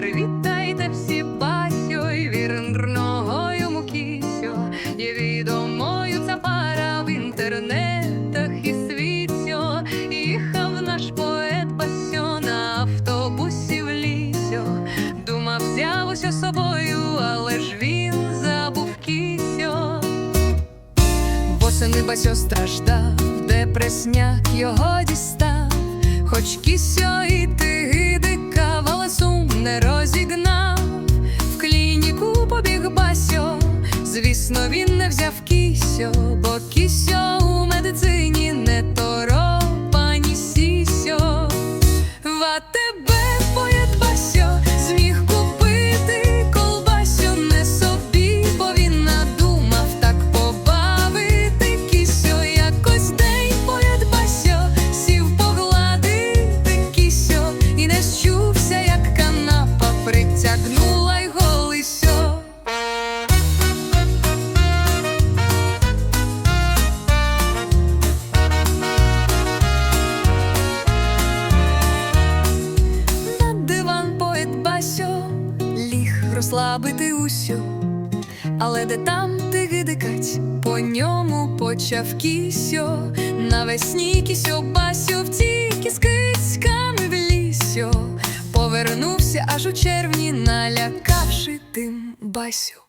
привітайте всі басю, і вірного йому кісю, є відомою ця пара в інтернетах і світьо. Їхав наш поет басьо на автобусі в лісьо. Думав, взяв усе собою, але ж він забув кісьо. Восени басьо страждав, депресняк його дістав, хоч кісьо і ти звісно, він не взяв кісьо, бо кісьо у медицині не торо пані сісьо. В АТБ поєд басьо зміг купити колбасю не собі, бо він надумав так побавити кісьо. Якось день поєд сів погладити кісьо і не щувся, як канапа притягнула розслабити усю, але де там ти гидикать, по ньому почав кісьо. Навесні кісьо Басьо втік із кицьками в лісьо. Повернувся аж у червні, налякавши тим Басю.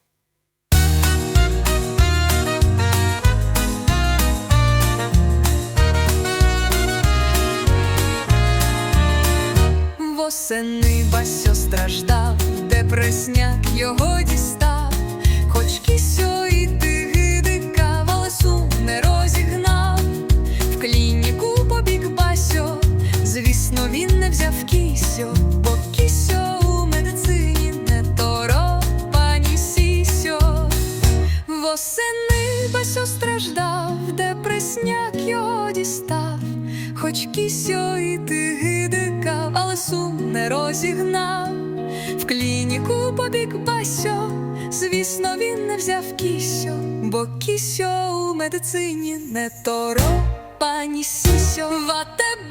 Восени Басьо страждав, депресняк його дістав, хоч кісьо і ти гидикав, але не розігнав. В клініку побіг Басьо, звісно, він не взяв кісьо, бо кісьо у медицині не торо пані сісьо. Восени Басьо страждав, депресняк його дістав, хоч кісьо і ти гидикав, але не розігнав. В клініку побіг Басьо, звісно, він не взяв кісьо, бо кісьо у медицині не торо пані сісьо. В АТБ